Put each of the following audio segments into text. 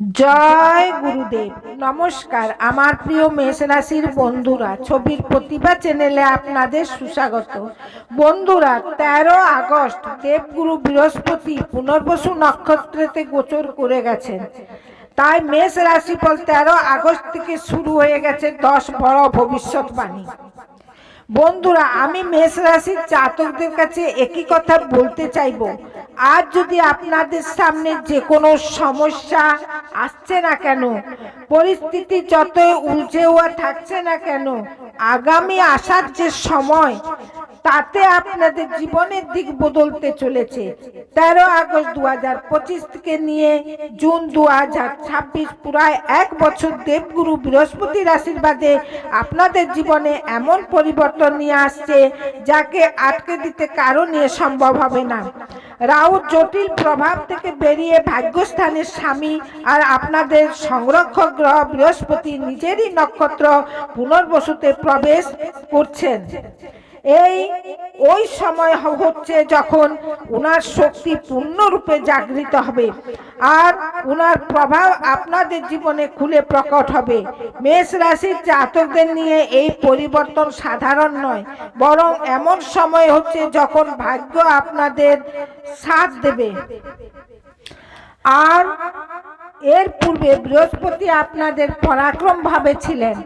জয় গুরুদেব। নমস্কার, আমার প্রিয় মেষ রাশির বন্ধুরা, ছবির প্রতিভা চ্যানেলে আপনাদের সুস্বাগত। বন্ধুরা, তেরো আগস্ট, দেবগুরু বৃহস্পতি পুনর্বসু নক্ষত্রেতে গোচর করে গেছেন। তাই মেষ রাশিফল তেরো আগস্ট থেকে শুরু হয়ে গেছে দশ বড় ভবিষ্যৎবাণী। বন্ধুরা, আমি মেষ রাশির জাতকদের কাছে একই কথা বলতে চাইব। আর যদি আপনাদের সামনে যে কোনো সমস্যা আসছে না কেন, পরিস্থিতি যতই উলঝে হওয়া থাকছে না কেন আগামী আসার যে সময়, তাতে আপনাদের জীবনের দিক বদলতে চলেছে। তেরো আগস্ট দু হাজার পঁচিশ থেকে নিয়ে জুন দু হাজার ছাব্বিশ, প্রায় এক বছর দেবগুরু বৃহস্পতির আশীর্বাদে আপনাদের জীবনে এমন পরিবর্তন নিয়ে আসছে, যাকে আটকে দিতে কারও নিয়ে সম্ভব হবে না। রাহুর জটিল প্রভাব থেকে বেরিয়ে ভাগ্যস্থানের স্বামী আর আপনাদের সংরক্ষক গ্রহ বৃহস্পতি নিজেরই নক্ষত্র পুনর্বসুতে প্রবেশ করছেন। এই, ওই সময় হচ্ছে যখন উনার শক্তি পূর্ণরূপে জাগৃত হবে আর উনার প্রভাব আপনাদের জীবনে খুলে প্রকট হবে। মেষ রাশির জাতকদের নিয়ে এই পরিবর্তন সাধারণ নয়, বরং এমন সময় হচ্ছে যখন ভাগ্য আপনাদের সাথ দেবে। আর এর পূর্বে বৃহস্পতি আপনাদের পরাক্রম ভাবে ছিলেন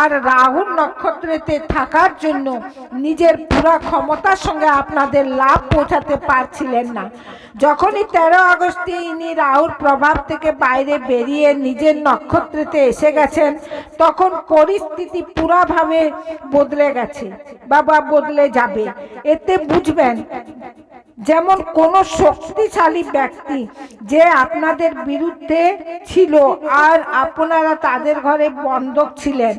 আর রাহুল নক্ষত্রেতে থাকার জন্য নিজের পুরা ক্ষমতার সঙ্গে আপনাদের লাভ পৌঁছাতে পারছিলেন না। যখনই তেরো আগস্টে ইনি রাহুর প্রভাব থেকে বাইরে বেরিয়ে নিজের নক্ষত্রেতে এসে গেছেন, তখন পরিস্থিতি পুরাভাবে বদলে গেছে বাবা বদলে যাবে। এতে বুঝবেন যেমন কোন শক্তিশালী ব্যক্তি যে আপনাদের বিরুদ্ধে ছিল আর আপনারা তাদের ঘরে বন্ধক ছিলেন,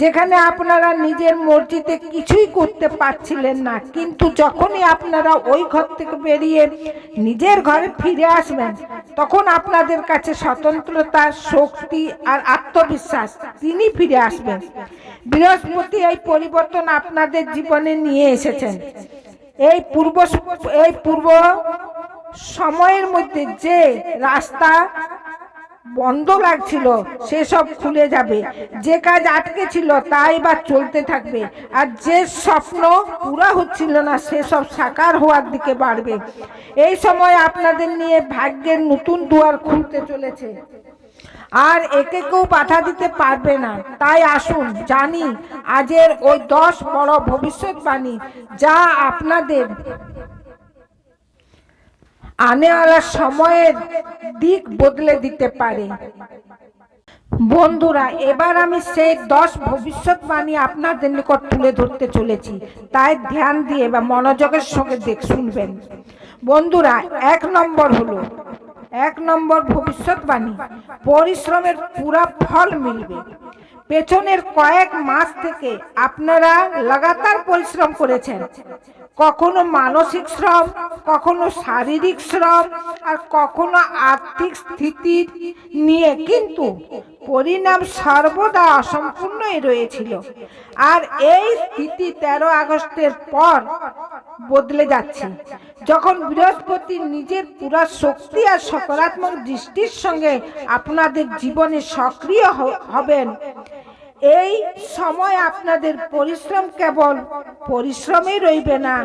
যেখানে আপনারা নিজের মর্জিতে কিছুই করতে পারছিলেন না, কিন্তু যখনই আপনারা ওই ঘর থেকে বেরিয়ে নিজের ঘরে ফিরে আসবেন, তখন আপনাদের কাছে স্বতন্ত্রতা শক্তি আর আত্মবিশ্বাস, তিনি ফিরে আসবেন। বৃহস্পতি এই পরিবর্তন আপনাদের জীবনে নিয়ে এসেছেন। এই পূর্ব এই পূর্ব সময়ের মধ্যে যে রাস্তা বন্ধ লাগছিল, সেসব খুলে যাবে। যে কাজ আটকে ছিল, তাই বা চলতে থাকবে। আর যে স্বপ্ন পুরা হচ্ছিল না, সেসব সাকার হওয়ার দিকে বাড়বে। এই সময় আপনাদের নিয়ে ভাগ্যের নতুন দুয়ার খুলতে চলেছে। আর একে কেউ বাধা দিতে পারবে না। তাই আসুন, জানি আজের ওই দশ বড় ভবিষ্যৎবাণী যা আপনাদের আনেওয়ালা সময়ের দিক বদলে দিতে পারে। বন্ধুরা, এবার আমি সেই দশ ভবিষ্যৎবাণী আপনাদের নিকট তুলে ধরতে চলেছি। তাই ধ্যান দিয়ে বা মনোযোগের সঙ্গে দেখ, শুনবেন। বন্ধুরা, এক নম্বর হলো এক নম্বর ভবিষ্যৎবাণী। পরিশ্রমের পুরা ফল মিলবে। পেছনের কয়েক মাস থেকে আপনারা লাগাতার পরিশ্রম করেছেন। কখনো মানসিক শ্রম, কখনো শারীরিক শ্রম, আর কখনো আর্থিক স্থিতি নিয়ে কিন্তু পরিণাম সর্বদা অসম্পূর্ণই রয়েছিল। আর এই স্থিতি তেরো আগস্টের পর বদলে যাচ্ছে। যখন বৃহস্পতি নিজের পুরা শক্তি আর সকারাত্মক দৃষ্টির সঙ্গে আপনাদের জীবনে সক্রিয় হবেন এই সময় আপনাদের পরিশ্রম কেবল পরিশ্রমই রইবে না,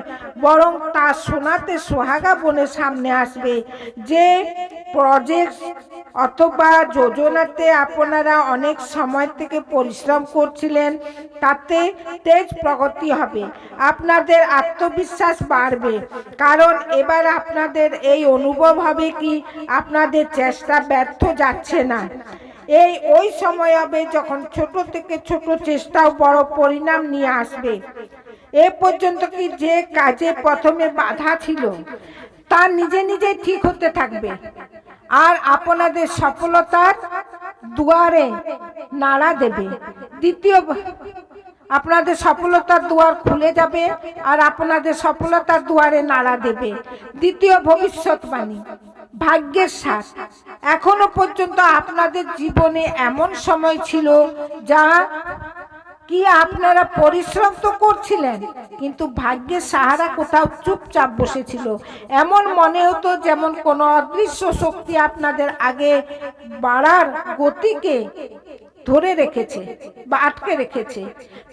বরং তা শোনাতে সোহাগা বনে সামনে আসবে যে প্রজেক্ট অথবা যোজনাতে আপনারা অনেক সময় থেকে পরিশ্রম করছিলেন, তাতে তেজ প্রগতি হবে, আপনাদের আত্মবিশ্বাস বাড়বে। কারণ এবার আপনাদের এই অনুভব হবে কি, আপনাদের চেষ্টা ব্যর্থ যাচ্ছে না। এই ওই সময় হবে যখন ছোট থেকে ছোট চেষ্টাও বড় পরিণাম নিয়ে আসবে। এ পর্যন্ত কি যে কাজে প্রথমে বাধা ছিল, তা নিজে নিজে ঠিক হতে থাকবে। আর আপনাদের সফলতার দুয়ারে নাড়া দেবে। দ্বিতীয় আপনাদের সফলতার দুয়ার খুলে যাবে আর আপনাদের সফলতার দুয়ারে নাড়া দেবে। দ্বিতীয় ভবিষ্যৎবাণী। ভাগ্যের সাথ। এখনও পর্যন্ত আপনাদের জীবনে এমন সময় ছিল যা কি আপনারা পরিশ্রম তো করছিলেন, কিন্তু ভাগ্যের সাহারা কোথাও চুপচাপ বসেছিল। এমন মনে হতো যেমন কোনো অদৃশ্য শক্তি আপনাদের আগে বাড়ার গতিকে ধরে রেখেছে বা আটকে রেখেছে।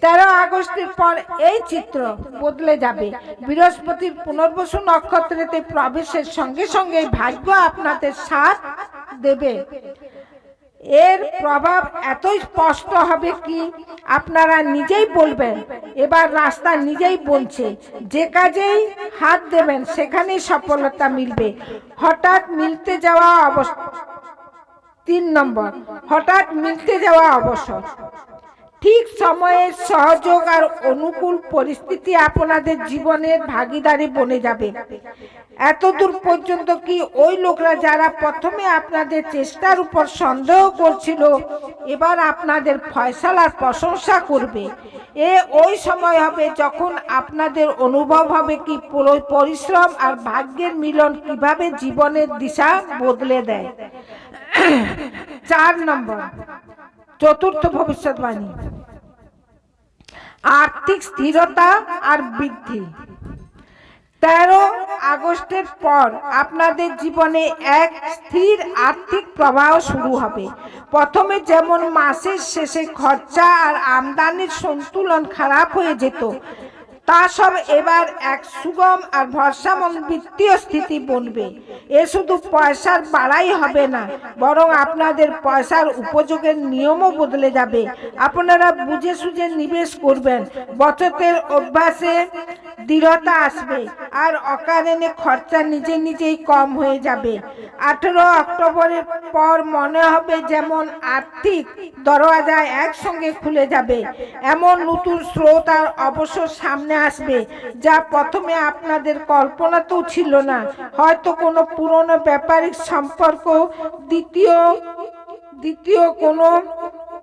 তেরো আগস্টের পর এই চিত্র বদলে যাবে। বৃহস্পতির পুনর্বসু নক্ষত্রেতে প্রবেশের সঙ্গে সঙ্গে ভাগ্য আপনাদের সাথ দেবে। এর প্রভাব এতই স্পষ্ট হবে কি আপনারা নিজেই বলবেন, এবার রাস্তা নিজেই বলছে। যে কাজেই হাত দেবেন, সেখানেই সফলতা মিলবে। হঠাৎ মিলতে যাওয়া অবস্থা তিন নম্বর, হঠাৎ মিলতে যাওয়া অবসর। ঠিক সময়ে সহযোগ আর অনুকূল পরিস্থিতি আপনাদের জীবনের ভাগিদারি বনে যাবে। এতদূর পর্যন্ত কি ওই লোকরা যারা প্রথমে আপনাদের চেষ্টার উপর সন্দেহ করছিল, এবার আপনাদের ফয়সালার প্রশংসা করবে? এ ওই সময় হবে যখন আপনাদের অনুভব হবে কি পরিশ্রম আর ভাগ্যের মিলন কীভাবে জীবনের দিশা বদলে দেয়। চার নম্বর, চতুর্থ ভবিষ্যৎবাণী। আর্থিক স্থিরতা আর বৃদ্ধি। তেরো আগস্টের পর আপনাদের জীবনে এক স্থির আর্থিক প্রবাহ শুরু হবে। প্রথমে যেমন মাসের শেষে খরচা আর আমদানির সন্তুলন খারাপ হয়ে যেত তা সব এবার এক সুগম আর ভরসামন বিত্তীয় স্থিতি বনবে। এ শুধু পয়সার বাড়াই হবে না, বরং আপনাদের পয়সার উপযোগের নিয়মও বদলে যাবে। আপনারা বুঝে সুঝে নিবেশ করবেন। বচতের অভ্যাসে দৃঢ়তা আসবে। আর অকারণে খরচা নিজে নিজেই কম হয়ে যাবে। আঠেরো অক্টোবরের পর মনে হবে যেমন আর্থিক দরওয়াজা একসঙ্গে খুলে যাবে। এমন নতুন স্রোত আর অবসর সামনে আসবে, যা প্রথমে আপনাদের কল্পনাতেও ছিল না। হয়তো কোনো পুরনো ব্যাপারিক সম্পর্ক, দ্বিতীয় দ্বিতীয় কোনো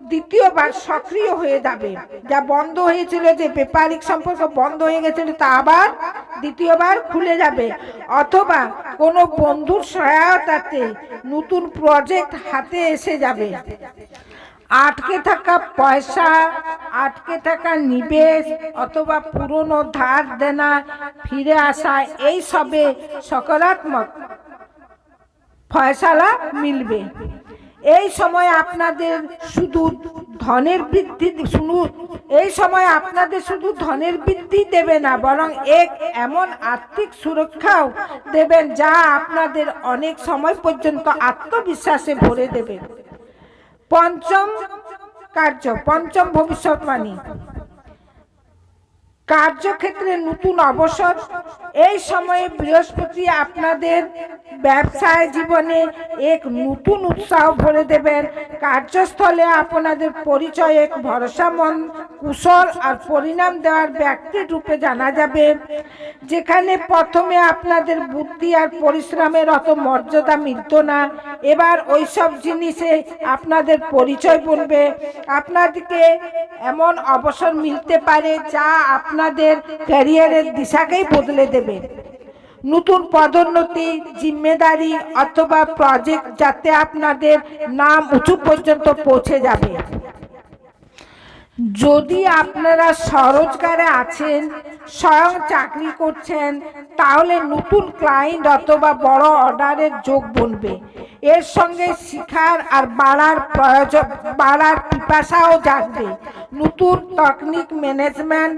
দ্বিতীয়বার সক্রিয় হয়ে যাবে। যা বন্ধ হয়েছিল যে ব্যাপারিক সম্পর্ক বন্ধ হয়ে গেছিল, তা আবার দ্বিতীয়বার খুলে যাবে। অথবা কোনো বন্ধুর সহায়তাতে নতুন প্রজেক্ট হাতে এসে যাবে। আটকে থাকা পয়সা, আটকে থাকা নিবেশ অথবা পুরনো ধার দেনা ফিরে আসা, এই সবে সকারাত্মক ফয়সালা মিলবে। এই সময় আপনাদের শুধু ধনের বৃদ্ধি শুধু এই সময় আপনাদের শুধু ধনের বৃদ্ধি দেবে না, বরং এক এমন আর্থিক সুরক্ষাও দেবেন যা আপনাদের অনেক সময় পর্যন্ত আত্মবিশ্বাসে ভরে দেবে। পঞ্চম কার্য, পঞ্চম ভবিষ্যৎবাণী। কার্যক্ষেত্রে নতুন অবসর। এই সময়ে বৃহস্পতি আপনাদের ব্যবসায় জীবনে এক নতুন উৎসাহ ভরে দেবেন। কার্যস্থলে আপনাদের পরিচয় এক ভরসামন কুশল আর পরিণাম দেওয়ার ব্যক্তির রূপে জানা যাবে, যেখানে প্রথমে আপনাদের বুদ্ধি আর পরিশ্রমের অত মর্যাদা মিলত না। এবার ওইসব জিনিসে আপনাদের পরিচয় বলবে আপনাদেরকে এমন অবসর মিলতে পারে যা আপনাদের ক্যারিয়ারের দিশাকেই বদলে দেবে। নতুন পদোন্নতি, জিম্মেদারি অথবা প্রজেক্ট যাতে আপনাদের নাম উঁচু পর্যন্ত পৌঁছে যাবে। যদি আপনারা স্বরোজগারে আছেন, স্বয়ং চাকরি করছেন, তাহলে নতুন ক্লায়েন্ট অথবা বড় অর্ডারের যোগ বনবে এর সঙ্গে শিখার আর বাড়ার প্রয়োজন, বাড়ার পিপাসাও জাগবে। নতুন টেকনিক ম্যানেজমেন্ট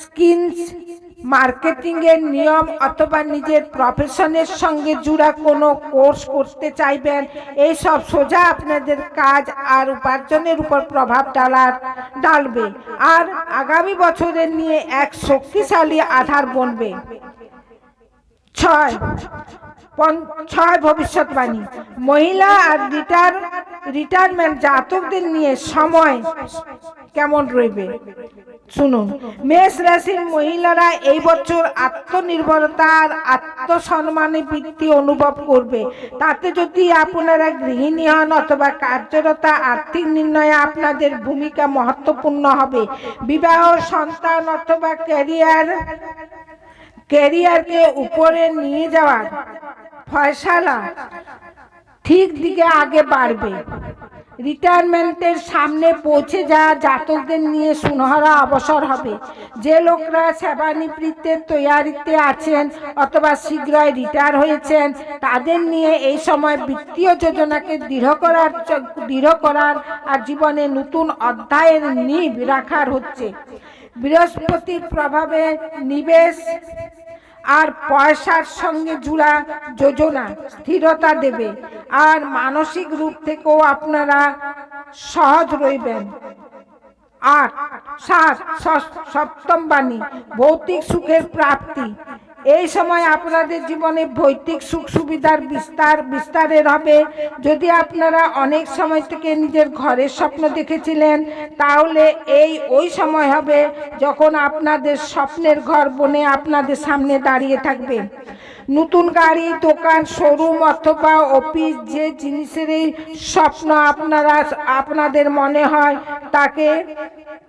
স্কিলস মার্কেটিংয়ের নিয়ম অথবা নিজের প্রফেশনের সঙ্গে জুড়া কোনো কোর্স করতে চাইবেন, এই সব সোজা আপনাদের কাজ আর উপার্জনের উপর প্রভাব ডালার ডালবে। আর আগামী বছরের নিয়ে এক শক্তিশালী আধার বনবে। ছয় ছয় ভবিষ্যৎবাণী। মহিলা আর রিটার রিটায়ারমেন্ট জাতকদের নিয়ে সময় কেমন রইবে? শুনুন, মেষ রাশির মহিলারা এই বছর আত্মনির্ভরতা আর আত্মসম্মানে বৃদ্ধি অনুভব করবে। তাতে যদি আপনারা গৃহিণী হন অথবা কার্যরতা, আর্থিক নির্ণয়ে আপনাদের ভূমিকা মহত্বপূর্ণ হবে। বিবাহ, সন্তান অথবা ক্যারিয়ার, ক্যারিয়ারকে উপরে নিয়ে যাওয়ার ফয়সালা ঠিক দিকে আগে বাড়বে। রিটায়ারমেন্টের সামনে পৌঁছে যাওয়া জাতকদের নিয়ে সুনহরা অবসর হবে। যে লোকরা সেবানিবৃত্তের তৈয়ারিতে আছেন অথবা শীঘ্রই রিটায়ার হয়েছেন, তাদের নিয়ে এই সময় বিত্তীয় যোজনাকে দৃঢ় করার দৃঢ় করার আর জীবনে নতুন অধ্যায়ের নিব রাখার হচ্ছে। বৃহস্পতির প্রভাবে নিবেশ আর পয়সার সঙ্গে জুড়া যোজনা স্থিরতা দেবে। আর মানসিক রূপ থেকেও আপনারা সহজ রইবেন। আট সাত সপ্তম বাণী, ভৌতিক সুখের প্রাপ্তি। এই সময় আপনাদের জীবনে ভৌতিক সুখ সুবিধার বিস্তার, বিস্তারের হবে। যদি আপনারা অনেক সময় থেকে নিজের ঘরের স্বপ্ন দেখেছিলেন, তাহলে এই ওই সময় হবে যখন আপনাদের স্বপ্নের ঘর বনে আপনাদের সামনে দাঁড়িয়ে থাকবে। নতুন গাড়ি, দোকান, শোরুম অথবা অফিস যে জিনিসেরই স্বপ্ন আপনারা, আপনাদের মনে হয়, তাকে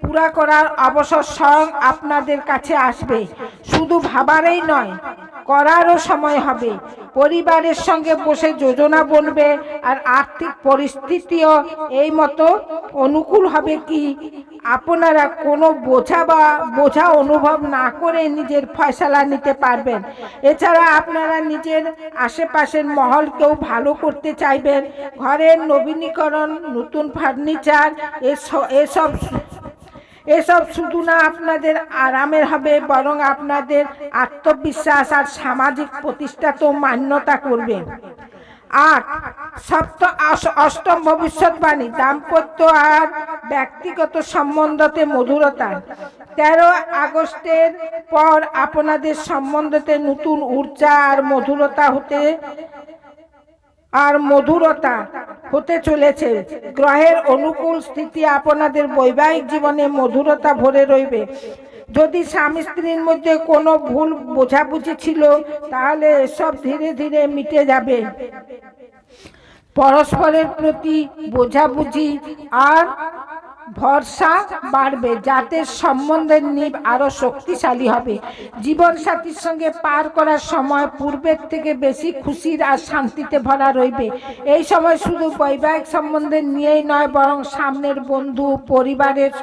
পুরা করার অবসর স্বয়ং আপনাদের কাছে আসবে। শুধু ভাবারই নয়, করারও সময় হবে। পরিবারের সঙ্গে বসে যোজনা বলবে আর আর্থিক পরিস্থিতিও এই মতো অনুকূল হবে কি আপনারা কোনো বোঝা বা বোঝা অনুভব না করে নিজের ফয়সালা নিতে পারবেন। এছাড়া আপনারা নিজের আশেপাশের মহলকেও ভালো করতে চাইবেন। ঘরের নবীনীকরণ, নতুন ফার্নিচার এসব এসব শুধু না আপনাদের আরামের হবে, বরং আপনাদের আত্মবিশ্বাস আর সামাজিক প্রতিষ্ঠাতেও মান্যতা করবে আট, সপ্ত অষ্টম ভবিষ্যৎবাণী, দাম্পত্য আর ব্যক্তিগত সম্বন্ধতে মধুরতা। তেরো আগস্টের পর আপনাদের সম্বন্ধতে নতুন ঊর্জা আর মধুরতা হতে আর মধুরতা। হতে চলেছে। গ্রহের অনুকূল স্থিতি আপনাদের বৈবাহিক জীবনে মধুরতা ভরে রইবে। যদি স্বামী স্ত্রীর মধ্যে কোনো ভুল বোঝাবুঝি ছিল, তাহলে এসব ধীরে ধীরে মিটে যাবে। পরস্পরের প্রতি বোঝাবুঝি আর ভরসা বাড়বে, যাতে সম্বন্ধের নিব আরও শক্তিশালী হবে। জীবন সাথীর সঙ্গে পার করার সময় পূর্বের থেকে বেশি খুশির আর শান্তিতে ভরা রইবে। এই সময় শুধু বৈবাহিক সম্বন্ধে নিয়েই নয়, বরং সামনের বন্ধু, পরিবারের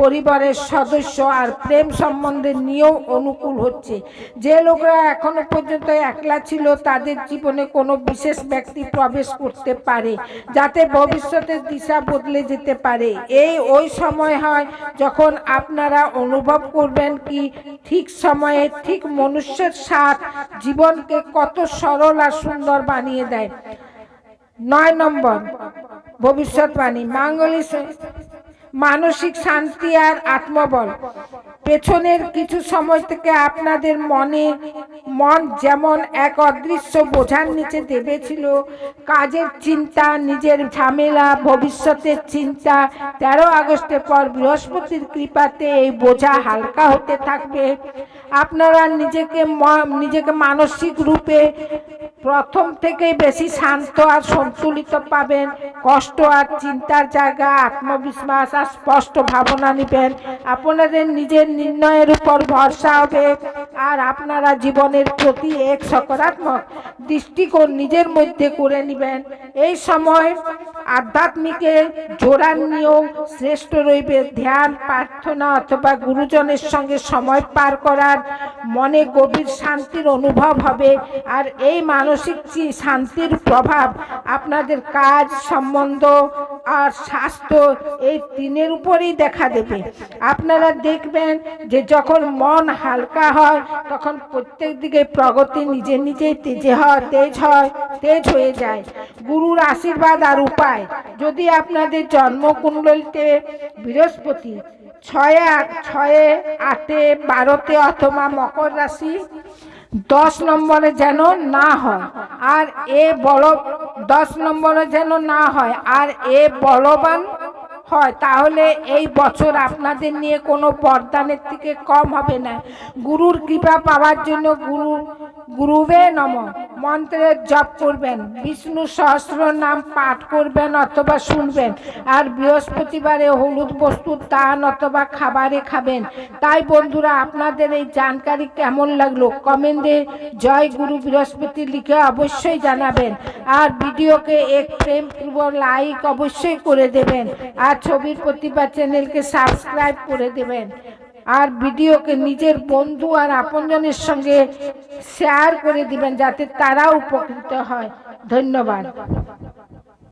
পরিবারের সদস্য আর প্রেম সম্বন্ধে নিয়েও অনুকূল হচ্ছে। যে লোকরা এখনও পর্যন্ত একলা ছিল, তাদের জীবনে কোনো বিশেষ ব্যক্তি প্রবেশ করতে পারে, যাতে ভবিষ্যতের দিশা বদলে যেতে পারে। এই ওই সময় হয় যখন আপনারা অনুভব করবেন কি ঠিক সময়ে ঠিক মনুষ্যের সাথ জীবনকে কত সরল আর সুন্দর বানিয়ে দেয়। নয় নম্বর, ভবিষ্যৎবাণী, মাঙ্গলিক মানসিক শান্তি আর আত্মবল। পেছনের কিছু সময় থেকে আপনাদের মনে, মন যেমন এক অদৃশ্য বোঝার নিচে দেবেছিল। কাজের চিন্তা, নিজের ঝামেলা, ভবিষ্যতের চিন্তা, তেরো আগস্টের পর বৃহস্পতির কৃপাতে এই বোঝা হালকা হতে থাকবে। আপনারা নিজেকে নিজেকে মানসিক রূপে প্রথম থেকেই বেশি শান্ত আর সন্তুলিত পাবেন, কষ্ট আর চিন্তার জায়গা, আত্মবিশ্বাস আর স্পষ্ট ভাবনা নেবেন। আপনাদের নিজের নির্ণয়ের উপর ভরসা হবে আর আপনারা জীবনের প্রতি এক সকারাত্মক দৃষ্টিকোণ নিজের মধ্যে করে নেবেন। এই সময় আধ্যাত্মিকে জোরান নিয়েও শ্রেষ্ঠ রইবে। ধ্যান, প্রার্থনা অথবা গুরুজনের সঙ্গে সময় পার করার মনে গভীর শান্তির অনুভব হবে। আর এই মানসিক চি- শান্তির প্রভাব, আপনাদের কাজ সম্বন্ধ আর স্বাস্থ্য এই তিনের উপরেই দেখা দেবে। আপনারা দেখবেন যে যখন মন হালকা হয়, তখন প্রত্যেক দিকে প্রগতি নিজে নিজেই তেজে হয়, তেজ হয়, তেজ হয়ে যায়। গুরুর আশীর্বাদ আর উপায়, যদি আপনাদের জন্মকুণ্ডলিতে বৃহস্পতি ছয়ে ছয়ে আটে, বারোতে অথবা মকর রাশি দশ নম্বরে যেন না হয়। আর এ বল দশ নম্বরে যেন না হয়। আর এ বলবান হয়, তাহলে এই বছর আপনাদের নিয়ে কোনো বরদানের থেকে কম হবে না। গুরুর কৃপা পাওয়ার জন্য গুরু গুরুবে নম। মন্ত্রের জপ করবেন, বিষ্ণু সহস্র নাম পাঠ করবেন অথবা শুনবেন, আর বৃহস্পতিবারে হলুদ বস্তুর দান অথবা খাবারে খাবেন। তাই বন্ধুরা, আপনাদের এই জানকারি কেমন লাগল কমেন্টে জয় গুরু বৃহস্পতি লিখে অবশ্যই জানাবেন। আর ভিডিওকে এক প্রেম পূর্ব লাইক অবশ্যই করে দেবেন। আর ছবির প্রতিভা চ্যানেলকে সাবস্ক্রাইব করে দেবেন। আর ভিডিওকে নিজের বন্ধু আর আপনজনের সঙ্গে শেয়ার করে দিবেন যাতে তারা উপকৃত হয়। ধন্যবাদ।